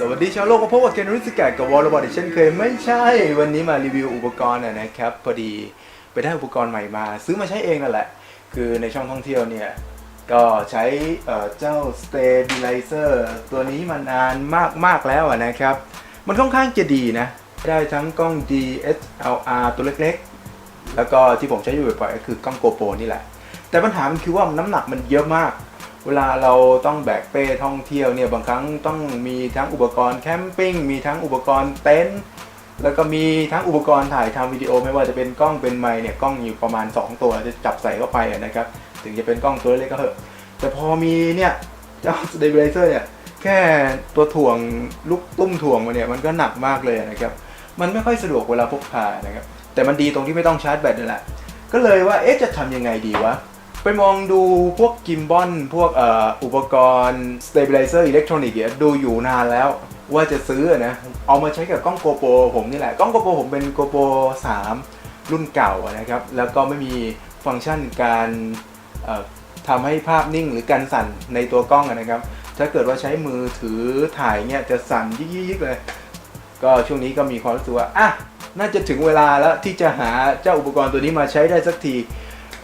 สวัสดีชาวโลกมาพบกับเคนริสแกตกับวอลล์บอลอีกเช่นเคยไม่ใช่ วันนี้มารีวิวอุปกรณ์นะครับพอดีไปได้อุปกรณ์ใหม่มา ซื้อมาใช้เองนั่นแหละ คือในช่องท่องเที่ยวเนี่ย ก็ใช้เเจ้า Stabilizer ตัวนี้มานานมากๆแล้วนะครับ มันค่อนข้างจะดีนะ ได้ทั้งกล้อง DSLR ตัวเล็กๆ แล้วก็ที่ผมใช้อยู่บ่อยๆก็คือกล้อง GoPro นี่แหละ แต่ปัญหามันคือว่าน้ำหนักมันเยอะมาก เวลาเราต้องแบกเป้ท่องเที่ยวเนี่ยบางครั้งต้องมีทั้งอุปกรณ์แคมปิ้งมีทั้งอุปกรณ์เต็นท์แล้วก็มีทั้งอุปกรณ์ถ่ายทำวิดีโอไม่ว่าจะเป็นกล้องเป็นไมค์เนี่ยกล้องอยู่ประมาณ 2 ตัวจะจับใส่เข้าไปนะครับ ถึงจะเป็นกล้องตัวเล็กก็เถอะแต่พอมีเนี่ยเจ้า stabilizer เนี่ยแค่ตัวถ่วงลูกตุ้มถ่วงมาเนี่ยมันก็หนักมากเลยนะครับ มันไม่ค่อยสะดวกเวลาพกพานะครับแต่มันดีตรงที่ไม่ต้องชาร์จแบตนี่แหละก็เลยว่าเอ๊ะจะทำยังไงดีวะ ไปมองดูพวกกิมบอลพวกอ,อุปกรณ์ stabilizer อิเล็กทรอนิกส์ดูอยู่นานแล้วว่าจะซื้อนะ เอามาใช้กับกล้อง GoPro ผมนี่แหละ กล้อง GoPro ผมเป็น GoPro 3รุ่นเก่านะครับ แล้วก็ไม่มีฟังก์ชันการทำให้ภาพนิ่งหรือการสั่นในตัวกล้องนะครับ ถ้าเกิดว่าใช้มือถือถ่ายเนี่ยจะสั่นยิกๆๆเลย ก็ช่วงนี้ก็มีความรู้สึกว่าอะน่าจะถึงเวลาแล้วที่จะหาเจ้าอุปกรณ์ตัวนี้มาใช้ได้สักที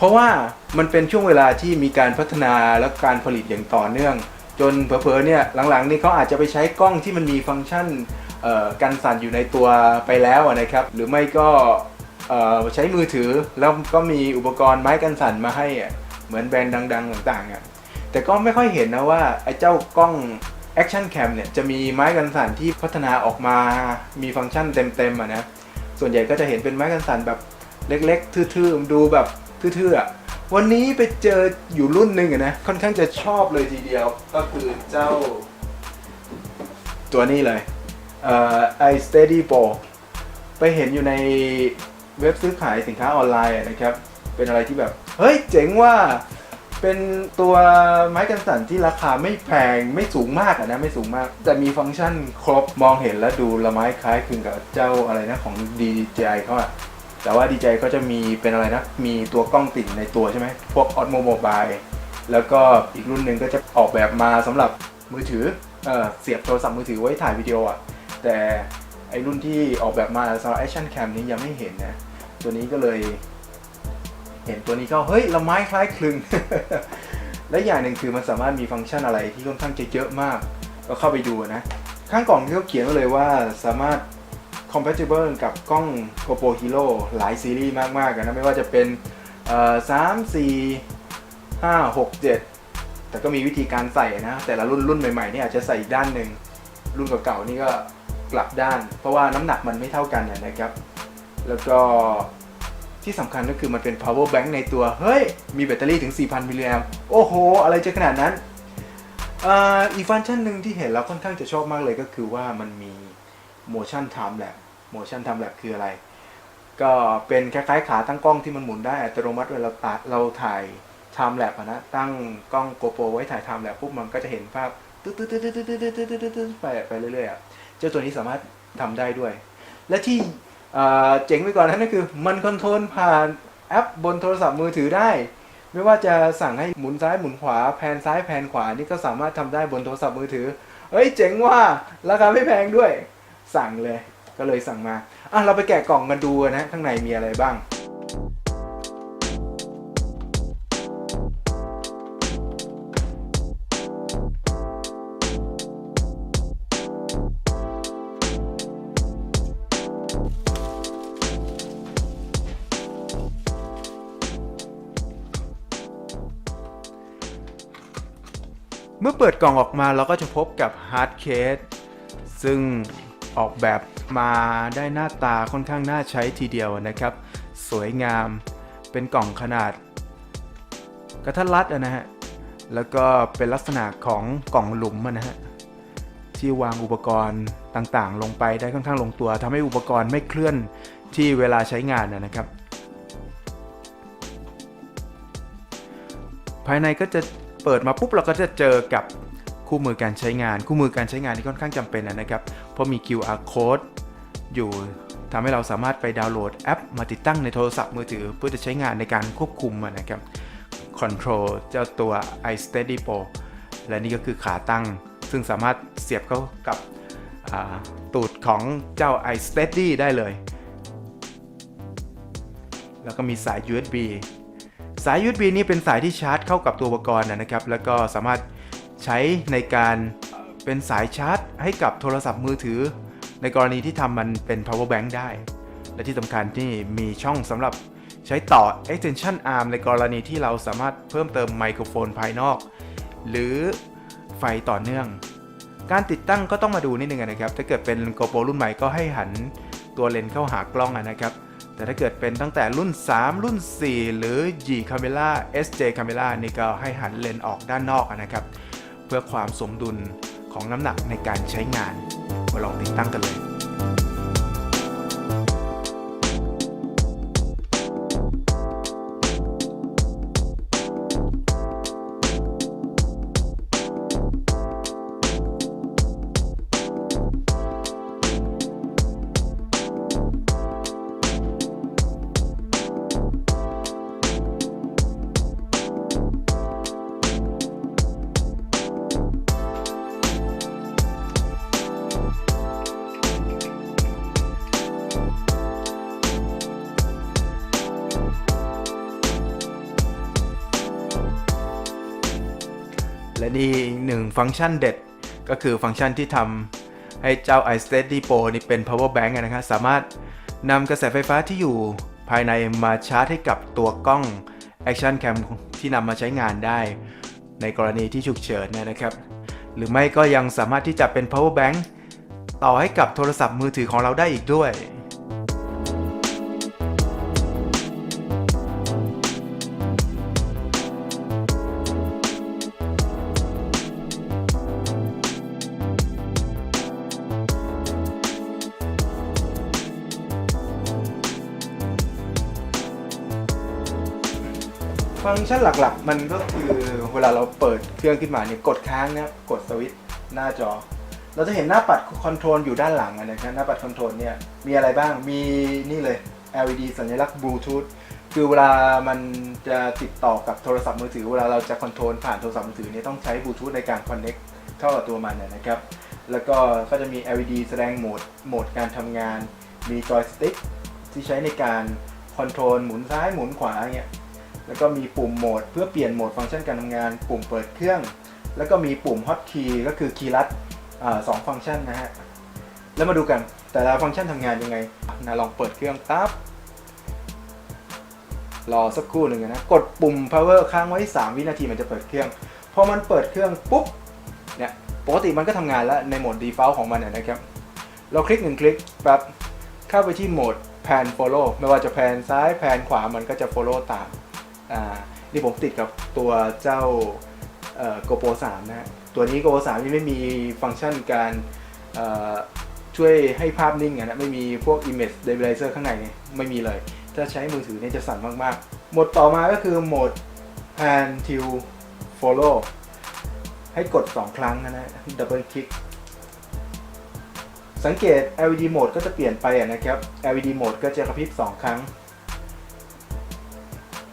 ราะว่ามันเป็นช่วงเวลาที่มีการพัฒนาและการผลิตอย่างต่อเนื่อง จนเผลอๆเนี่ยหลังๆนี่เขาอาจจะไปใช้กล้องที่มันมีฟังก์ชันกันสั่นอยู่ในตัวไปแล้วนะครับ หรือไม่ก็ใช้มือถือแล้วก็มีอุปกรณ์ไม้กันสั่นมาให้เหมือนแบรนด์ดัง ๆ ต่างๆอะแต่ก็ไม่ค่อยเห็นนะว่าไอ้เจ้ากล้อง Action Cam เนี่ยจะมีไม้กันสั่นที่พัฒนาออกมามีฟังก์ชันเต็มๆอะนะส่วนใหญ่ก็จะเห็นเป็นไม้กันสั่นแบบเล็กๆ ทื่อๆ ดูแบบ ทื่อๆอะวันนี้ไปเจออยู่รุ่นหนึ่งอะนะ ค่อนข้างจะชอบเลยทีเดียว ก็คือเจ้า ตัวนี้เลยเอ่อ i Steady Pro ไปเห็นอยู่ในเว็บซื้อขายสินค้าออนไลน์นะครับ เป็นอะไรที่แบบ เฮ้ย เจ๋งว่าเป็นตัวไม้กันสั่นที่ราคาไม่แพงไม่สูงมากอะนะไม่สูงมาก แต่มีฟังก์ชันครบมองเห็นแล้วดูละไม้คล้ายคลึงกับเจ้าอะไรนะของ DJI เขาอะ แต่ว่า DJI ก็จะมีเป็นอะไรนะ มีตัวกล้องติดในตัวใช่ไหม พวก Osmo Mobile แล้วก็อีกรุ่นหนึ่งก็จะออกแบบมาสำหรับมือถือเออเสียบโทรศัพท์มือถือไว้ถ่ายวิดีโออะ แต่ไอรุ่นที่ออกแบบมาสำหรับ Action Cam นี้ยังไม่เห็นนะ ตัวนี้ก็เลย เห็นตัวนี้ก็ เฮ้ยละไม้คล้ายคลึง และอย่างหนึ่งคือมันสามารถมีฟังก์ชันอะไรที่ค่อนข้างจะเยอะมาก ก็เข้าไปดูนะ ข้างกล่องที่เขาเขียนไว้เลยว่าสามารถ compatible กับกล้อง GoPro Hero หลายซีรีส์มากๆอะนะไม่ว่าจะเป็นเอ่อสามสี่ห้าหกเจ็ดแต่ก็มีวิธีการใส่นะ แต่ละรุ่นรุ่นใหม่ๆนี่อาจจะใส่อีกด้านหนึ่งรุ่นเก่าๆนี่ก็กลับด้าน เพราะว่าน้ำหนักมันไม่เท่ากันนะครับ แล้วก็ที่สำคัญก็คือมันเป็น power bank ในตัว เฮ้ย มีแบตเตอรี่ถึง 4,000 มิลลิแอมโอ้โห อะไรจะขนาดนั้นอีกฟังก์ชันหนึ่งที่เห็นแล้วค่อนข้างจะชอบมากเลยก็คือว่ามันมี motion time lapse motion time lapse คืออะไร ก็เป็นคล้ายๆขาตั้งกล้องที่มันหมุนได้อัตโนมัติเวลาเราตัดเราถ่าย time lab นะตั้งกล้อง GoPro ไว้ถ่าย time lab ปุ๊บมันก็จะเห็นภาพตึ๊ดตึ๊ดตึ๊ดตึ๊ดตึ๊ดตึ๊ดตึ๊ดตึ๊ดไปไปเรื่อยๆเจ้าตัวนี้สามารถทำได้ด้วย และที่เจ๋งไปก่อนนั้นก็คือมันคอนโทรลผ่านแอปบนโทรศัพท์มือถือได้ ไม่ว่าจะสั่งให้หมุนซ้ายหมุนขวาแพนซ้ายแพนขวานี่ก็สามารถทำได้บนโทรศัพท์มือถือเฮ้ยเจ๋งว่าราคาไม่แพงด้วย สั่งเลย ก็เลยสั่งมาอะเราไปแกะกล่องกันดูนะข้างในมีอะไรบ้างเมื่อเปิดกล่องออกมาเราก็จะพบกับฮาร์ดเคสซึ่งออกแบบ มาได้หน้าตาค่อนข้างน่าใช้ทีเดียวนะครับ สวยงามเป็นกล่องขนาด กระทัดรัดนะฮะ แล้วก็เป็นลักษณะของกล่องหลุมนะฮะที่วางอุปกรณ์ต่างๆ ลงไปได้ค่อนข้างลงตัวทำให้อุปกรณ์ไม่เคลื่อนที่เวลาใช้งานนะครับ ภายในก็จะเปิดมาปุ๊บเราก็จะเจอกับคู่มือการใช้งาน คู่มือการใช้งานที่ค่อนข้างจำเป็นนะครับ เพราะมี QR code อยู่ทำให้เราสามารถไปดาวน์โหลดแอป มาติดตั้งในโทรศัพท์มือถือ เพื่อจะใช้งานในการควบคุมนะครับ Control เจ้าตัว iSteady Pro และนี่ก็คือขาตั้ง ซึ่งสามารถเสียบเข้ากับตูดของเจ้า iSteady ได้เลย แล้วก็มีสาย USB สาย USB นี่เป็นสายที่ชาร์จเข้ากับตัวอุปกรณ์นะครับ แล้วก็สามารถใช้ในการเป็นสายชาร์จให้กับโทรศัพท์มือถือ ในกรณีที่ทำมันเป็น power bank ได้ และที่สำคัญที่มีช่องสำหรับใช้ต่อ extension arm ในกรณีที่เราสามารถเพิ่มเติมไมโครโฟนภายนอก หรือไฟต่อเนื่อง การติดตั้งก็ต้องมาดูนิดนึงนะครับ ถ้าเกิดเป็น GoPro รุ่นใหม่ก็ให้หันตัวเลนเข้าหากล้องนะครับ แต่ถ้าเกิดเป็นตั้งแต่รุ่น 3 รุ่น 4 หรือ G Camera SJ Camera นี่ก็ให้หันเลนออกด้านนอกนะครับ เพื่อความสมดุลของน้ำหนักในการใช้งาน มาลองติดตั้งกันเลย ฟังก์ชันเด็ด ก็คือฟังก์ชันที่ทำให้เจ้า iSteady Pro นี่เป็น power bank นะครับสามารถนำกระแสไฟฟ้าที่อยู่ภายในมาชาร์จให้กับตัวกล้อง Action Cam ที่นำมาใช้งานได้ ในกรณีที่ฉุกเฉินนยนะครับ หรือไม่ก็ยังสามารถที่จะเป็น power bank ต่อให้กับโทรศัพท์มือถือของเราได้อีกด้วย ฟังก์ชันหลักๆ มันก็คือเวลาเราเปิดเครื่องขึ้นมาเนี่ยกดค้างนะครับกดสวิตช์หน้าจอ เราจะเห็นหน้าปัดคอนโทรลอยู่ด้านหลังนะครับหน้าปัดคอนโทรลเนี่ยมีอะไรบ้างมีนี่เลย LED สัญลักษณ์บลูทูธคือเวลามันจะติดต่อกับโทรศัพท์มือถือ เวลาเราจะคอนโทรลผ่านโทรศัพท์มือถือเนี่ยต้องใช้บลูทูธในการคอนเน็กเข้ากับตัวมันนะครับ แล้วก็ก็จะมี LED แสดงโหมดโหมดการทำงาน มีจอยสติ๊กที่ใช้ในการคอนโทรลหมุนซ้ายหมุนขวาอย่างเงี้ย แล้วก็มีปุ่มโหมด เพื่อเปลี่ยนโหมดฟังก์ชันการทำงาน ปุ่มเปิดเครื่อง แล้วก็มีปุ่ม Hot Key ก็คือคีย์ลัดสองฟังก์ชันนะฮะ แล้วมาดูกันแต่ละฟังก์ชันทำงานยังไงนะลองเปิดเครื่องปั๊บรอสักครู่หนึ่งนะ กดปุ่ม power ค้างไว้ 3 วินาทีมันจะเปิดเครื่อง พอมันเปิดเครื่องปุ๊บ เนี่ย ปกติมันก็ทำงานแล้วในโหมด default ของมันนะนะครับ เราคลิกหนึ่งคลิกปั๊บเข้าไปที่โหมด pan follow ไม่ว่าจะแพนซ้ายแพนขวามันก็จะ follow ตาม อ่านี่ผมติดกับตัวเจ้าเอ่อ GoPro 3นะฮะตัวนี้ GoPro 3นี่ไม่มีฟังก์ชันการช่วยให้ภาพนิ่งนะไม่มีพวก image stabilizer ข้างในเนี่ยไม่มีเลย ถ้าใช้มือถือเนี่ยจะสั่นมากๆ โหมดต่อมาก็คือโหมด pan to follow ให้กด 2 ครั้งนะนะ double click สังเกต LED mode ก็จะเปลี่ยนไปอะนะครับ LED mode ก็จะกระพริบ 2 ครั้ง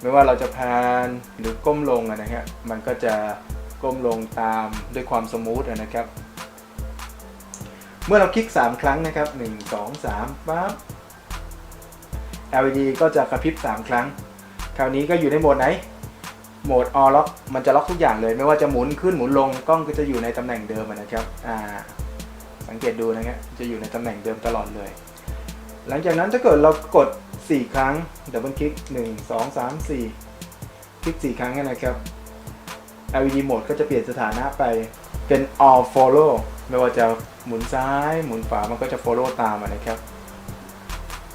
ไม่ว่าเราจะแพนหรือก้มลงอะนะฮะมันก็จะก้มลงตามด้วยความสมูทนะครับ เมื่อเราคลิก 3 ครั้งนะครับ 1 2 3ปั๊บ LED ก็จะกระพริบ 3 ครั้ง คราวนี้ก็อยู่ในโหมดไหน โหมด All Lock มันจะล็อกทุกอย่างเลย ไม่ว่าจะหมุนขึ้นหมุนลงกล้องก็จะอยู่ในตำแหน่งเดิมนะครับอ่าสังเกตดูนะครับจะอยู่ในตำแหน่งเดิมตลอดเลย หลังจากนั้นถ้าเกิดเรากด 4 ครั้งดับเบิลคลิก 1 2 3 4 คลิก 4 ครั้งนะครับ LED mode ก็จะเปลี่ยนสถานะไปเป็น all follow ไม่ว่าจะหมุนซ้ายหมุนขวามันก็จะ follow ตามนะครับ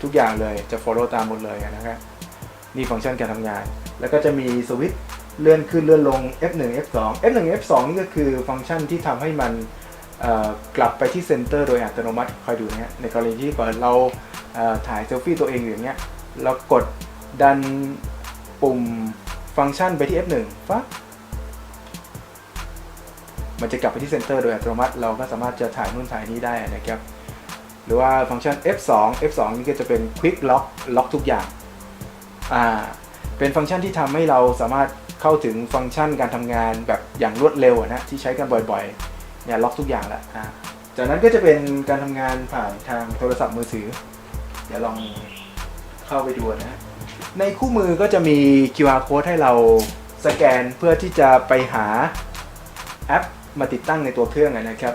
ทุกอย่างเลยจะ follow ตามหมดเลยนะครับนี่ฟังก์ชันการทำงาน แล้วก็จะมีสวิตช์เลื่อนขึ้นเลื่อนลง F1 F2 F1 F2 นี่ก็คือฟังก์ชันที่ทำให้มันกลับไปที่เซนเตอร์โดยอัตโนมัติคอยดูนะฮะในกรณีที่เราเถ่ายเซลฟี่ตัวเองอย่างเงี้ยเรากดดันปุ่มฟังก์ชันไปที่ F1 ปั๊บมันจะกลับไปที่เซนเตอร์โดยอัตโนมัติ เราก็สามารถจะถ่ายนู่นถ่ายนี่ได้นะครับ หรือว่าฟังก์ชัน F2 F2 นี่ก็จะเป็น Quick Lock ล็อกทุกอย่างอ่าเป็นฟังก์ชันที่ทำให้เราสามารถเข้าถึงฟังก์ชันการทำงานแบบอย่างรวดเร็วนะที่ใช้กันบ่อยๆเนี่ยล็อกทุกอย่างแล้วจากนั้นก็จะเป็นการทำงานผ่านทางโทรศัพท์มือถือ เดี๋ยวลองเข้าไปดูนะ ในคู่มือก็จะมี QR code ให้เราสแกนเพื่อที่จะไปหาแอปมาติดตั้งในตัวเครื่องนะครับ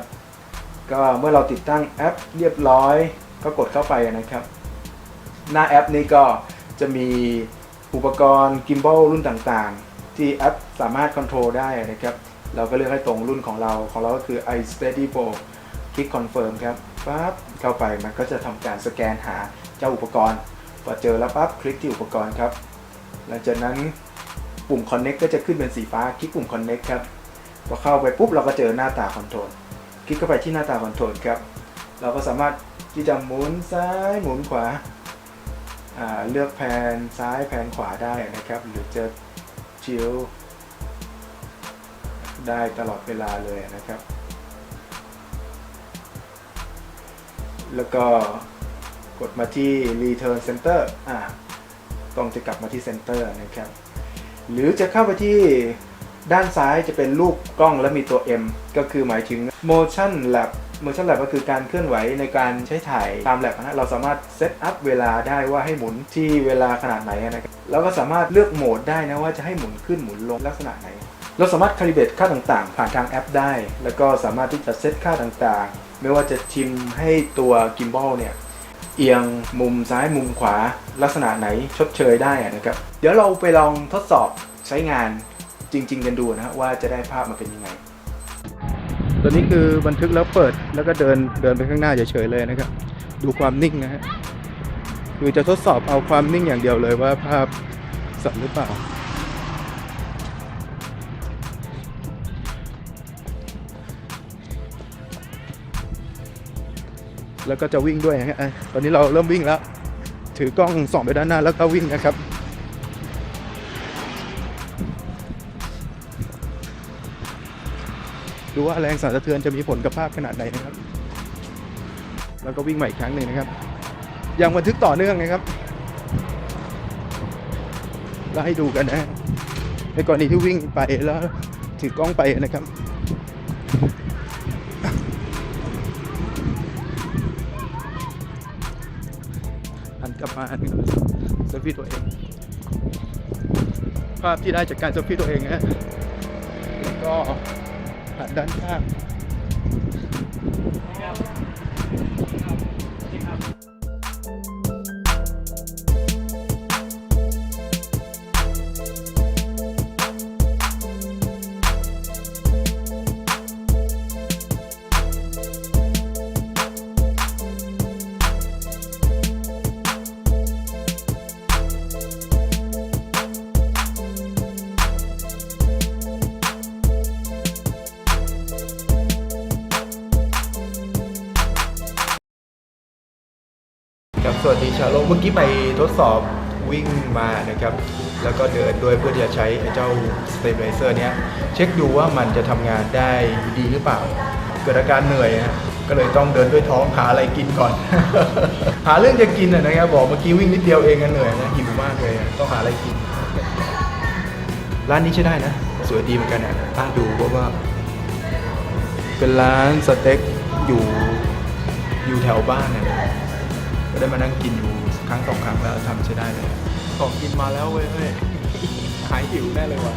ก็เมื่อเราติดตั้งแอปเรียบร้อย ก็กดเข้าไปนะครับ หน้าแอปนี้ก็จะมีอุปกรณ์กิม b a l รุ่นต่างๆ ที่แอปสามารถคอนโทรลได้นะครับ เราก็เลือกให้ตรงรุ่นของเราของเราก็คือ iSteady Pro คลิก Confirm ครับ ปั๊บเข้าไปมันก็จะทำการสแกนหาเจ้าอุปกรณ์พอเจอแล้วปั๊บคลิกที่อุปกรณ์ครับ หลังจากนั้นปุ่ม Connect ก็จะขึ้นเป็นสีฟ้าคลิกปุ่ม Connect ครับพอเข้าไปปุ๊บเราก็เจอหน้าตาคอนโทรลคลิกเข้าไปที่หน้าตาคอนโทรลครับ เราก็สามารถที่จะหมุนซ้ายหมุนขวาาเลือกแผนซ้ายแผนขวาได้นะครับ หรือจะชิลได้ตลอดเวลาเลยนะครับ แล้วก็กดมาที่ Return Center อ่าต้องจะกลับมาที่ Center นะครับ หรือจะเข้าไปที่ด้านซ้ายจะเป็นรูปกล้องและมีตัว M ก็คือหมายถึง motion lab motion lab ก็คือการเคลื่อนไหวในการใช้ถ่ายตาม lab นะเราสามารถเซตอัพเวลาได้ว่าให้หมุนที่เวลาขนาดไหนนะครับแล้วก็สามารถเลือกโหมดได้นะว่าจะให้หมุนขึ้นหมุนลงลักษณะไหน เราสามารถคาลิเบตค่าต่างๆ ผ่านทางแอปได้ แล้วก็สามารถที่จะเซตค่าต่างๆ ไม่ว่าจะชิมให้ตัวกิมบอลเนี่ยเอียงมุมซ้ายมุมขวาลักษณะไหนชดเชยได้นะครับ เดี๋ยวเราไปลองทดสอบใช้งานจริง ๆ กันดูนะฮะว่าจะได้ภาพมาเป็นยังไง ตัวนี้คือบันทึกแล้วเปิดแล้วก็เดินเดินไปข้างหน้าเฉยๆเลยนะครับ ดูความนิ่งนะฮะคือจะทดสอบเอาความนิ่งอย่างเดียวเลยว่าภาพสัตว์หรือเปล่า แล้วก็จะวิ่งด้วยนะฮะตอนนี้เราเริ่มวิ่งแล้ว ถือกล้องส่องไปด้านหน้าแล้วก็วิ่งนะครับดูว่าแรงสั่นสะเทือนจะมีผลกับภาพขนาดไหนนะครับ แล้วก็วิ่งใหม่อีกครั้งหนึ่งนะครับ ยังบันทึกต่อเนื่องนะครับแล้วให้ดูกันนะในกรณีที่วิ่งไปแล้วถือกล้องไปนะครับ หันนึงเซลฟี่ตัวเอง ภาพที่ได้จากการเซลฟี่ตัวเองนะแล้วก็หันด้านข้าง ชาโลกเมื่อกี้ไปทดสอบวิ่งมานะครับ แล้วก็เดินด้วยเพื่อที่จะใช้เจ้า stabilizer เนี้ยเช็คดูว่ามันจะทำงานได้ดีหรือเปล่า เกิดอาการเหนื่อยฮะก็เลยต้องเดินด้วยท้องหาอะไรกินก่อน หาเรื่องจะกินอะนะครับบอกเมื่อกี้วิ่งนิดเดียวเองก็เหนื่อยนะหิวมากเลยต้องหาอะไรกิน ร้านนี้ใช้ได้นะ สวยดีเหมือนกันนะอะดูเพราะว่า เป็นร้านสเต็กอยู่อยู่แถวบ้านนะ ก็ได้มานั่งกินอยู่ครั้งสองครั้งแล้วทำใช้ได้เลยของกินมาแล้วเว้ยเว้ยหายหิวแน่เลยว่ะ